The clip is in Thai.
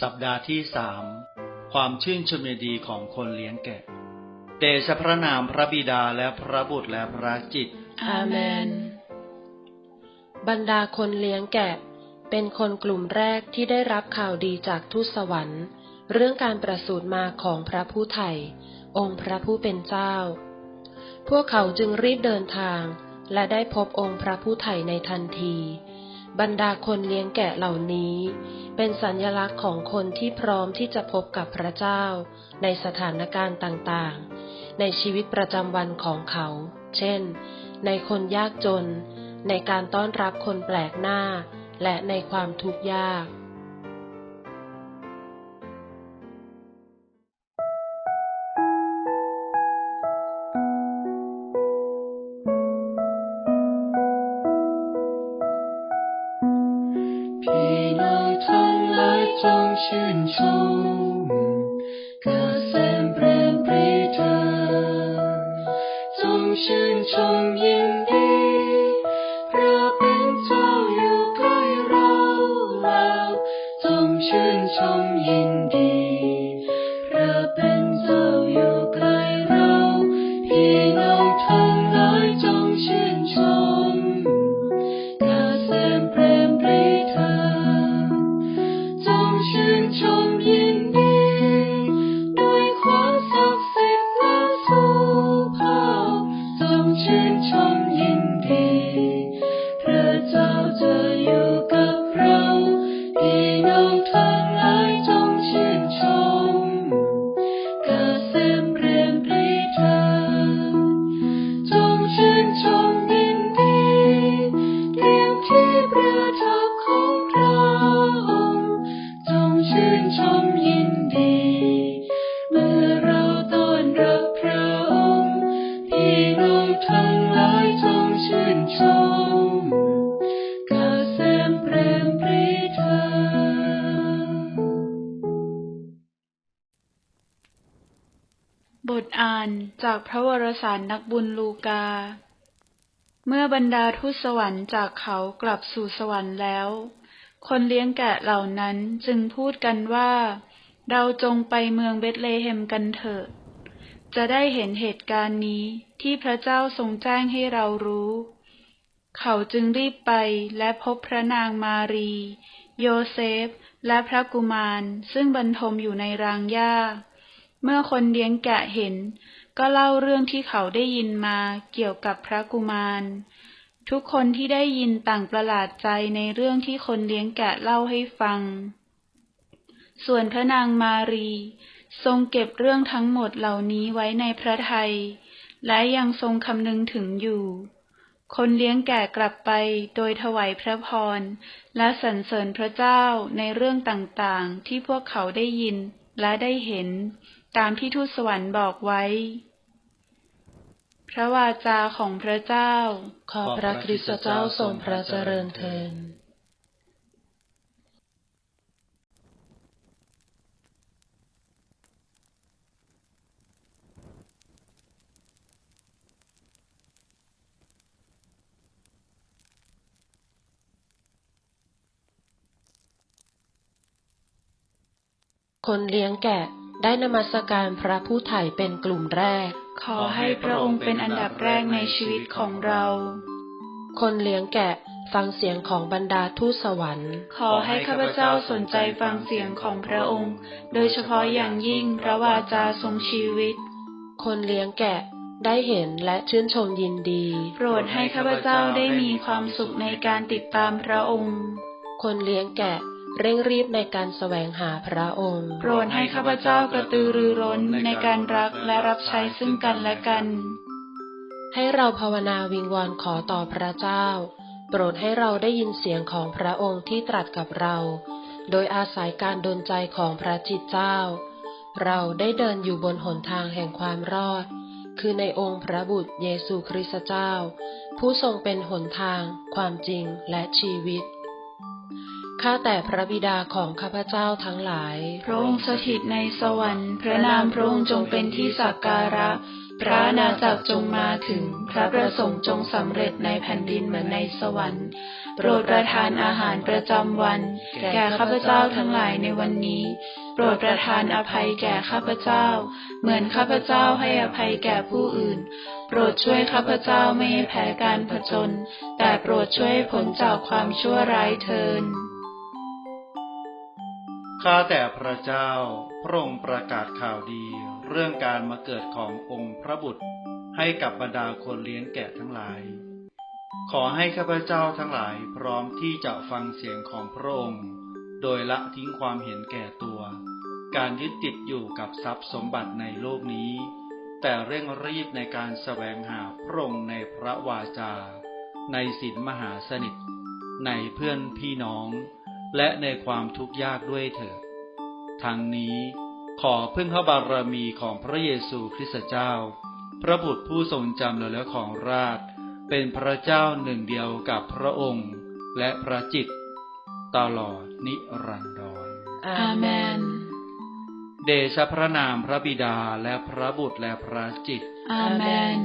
สัปดาห์ที่สามความชื่นชมยินดีของคนเลี้ยงแกะ เดชะพระนามพระบิดาและพระบุตรและพระจิต อาเมน บรรดาคนเลี้ยงแกะ เป็นคนกลุ่มแรกที่ได้รับข่าวดีจากทูตสวรรค์ เรื่องการประสูติมาของพระผู้ไถ่องค์พระผู้เป็นเจ้า พวกเขาจึงรีบเดินทาง และได้พบองค์พระผู้ไถ่ในทันที บรรดาคนเลี้ยงแกะเหล่านี้ เป็นสัญลักษณ์ของคนที่พร้อมที่จะพบกับพระเจ้า ในสถานการณ์ต่างๆ ในชีวิตประจำวันของเขา เช่น ในคนยากจน ในการต้อนรับคนแปลกหน้า และในความทุกข์ยาก จงชื่นชมเกษมเปรมปรีเธอจงชื่นชมยินดีพระเป็นเจ้าอยู่ใกล้เราแล้วจงชื่นชมยิน บทอ่านจากพระวรสารนักบุญลูกา เมื่อบรรดาทูตสวรรค์จากเขากลับสู่สวรรค์แล้ว คนเลี้ยงแกะเหล่านั้นจึงพูดกันว่า เราจงไปเมืองเบธเลเฮมกันเถิดจะได้เห็นเหตุการณ์นี้ที่พระเจ้าทรงแจ้งให้เรารู้ เขาจึงรีบไปและพบพระนางมารี โยเซฟ และพระกุมารซึ่งบรรทมอยู่ในรางหญ้า เมื่อคนเลี้ยงแกะเห็น ก็เล่าเรื่องที่เขาได้ยินมาเกี่ยวกับพระกุมาร ทุกคนที่ได้ยินต่างประหลาดใจในเรื่องที่คนเลี้ยงแกะเล่าให้ฟัง ส่วนพระนางมารี ทรงเก็บเรื่องทั้งหมดเหล่านี้ไว้ในพระทัย และยังทรงคำนึงถึงอยู่ คนเลี้ยงแกะกลับไปโดยถวายพระพร และสรรเสริญพระเจ้าในเรื่องต่างๆ ที่พวกเขาได้ยินและได้เห็น ตามที่ทูตสวรรค์บอกไว้ พระวาจาของพระเจ้า ขอพระคริสตเจ้าทรงพระเจริญเทินคนเลี้ยงแกะ ได้นมัสการพระผู้ไถ่เป็นกลุ่มแรก ขอให้พระองค์เป็นอันดับแรกในชีวิตของเรา คนเลี้ยงแกะฟังเสียงของบรรดาทูตสวรรค์ ขอให้ข้าพเจ้าสนใจฟังเสียงของพระองค์ โดยเฉพาะอย่างยิ่งพระวาจาทรงชีวิต คนเลี้ยงแกะได้เห็นและชื่นชมยินดี โปรดให้ข้าพเจ้าได้มีความสุขในการติดตามพระองค์ คนเลี้ยงแกะ เร่งรีบในการแสวงหาพระองค์ โปรดให้ข้าพเจ้ากระตือรือร้นในการรักและรับใช้ซึ่งกันและกัน ให้เราภาวนาวิงวอนขอต่อพระเจ้า โปรดให้เราได้ยินเสียงของพระองค์ที่ตรัสกับเรา โดยอาศัยการดลใจของพระจิตเจ้า เราได้เดินอยู่บนหนทางแห่งความรอด คือในองค์พระบุตรเยซูคริสต์เจ้า ผู้ทรงเป็นหนทาง ความจริงและชีวิต ข้าแต่พระบิดาของข้าพเจ้าทั้งหลาย พระองค์สถิตในสวรรค์ พระนามพระองค์จงเป็นที่สักการะ พระอาจักรจงมาถึง พระประสงค์จงสำเร็จในแผ่นดินเหมือนในสวรรค์ โปรดประทานอาหารประจำวัน แก่ข้าพเจ้าทั้งหลายในวันนี้ โปรดประทานอภัยแก่ข้าพเจ้า เหมือนข้าพเจ้าให้อภัยแก่ผู้อื่น โปรดช่วยข้าพเจ้าไม่ให้แพ้การผจญแต่โปรดช่วยผลจากความชั่วร้ายเทิน ข้าแต่พระเจ้า พระองค์ประกาศข่าวดี เรื่องการมาเกิดขององค์พระบุตร ให้กับบรรดาคนเลี้ยงแกะทั้งหลาย ขอให้ข้าพเจ้าทั้งหลายพร้อมที่จะฟังเสียงของพระองค์ โดยละทิ้งความเห็นแก่ตัว การยึดติดอยู่กับทรัพย์สมบัติในโลกนี้ แต่เร่งรีบในการแสวงหาพระองค์ในพระวาจา ในศีลมหาสนิท ในเพื่อนพี่น้อง และในความทุกข์ยากด้วยเถิดทั้งนี้ขอพึ่งพระบารมีของพระเยซูคริสต์เจ้า พระบุตรผู้ทรงจำเราและของราช เป็นพระเจ้าหนึ่งเดียวกับพระองค์ และพระจิต ตลอดนิรันดรอาเมน เดชะพระนามพระบิดาและพระบุตรและพระจิต อาเมน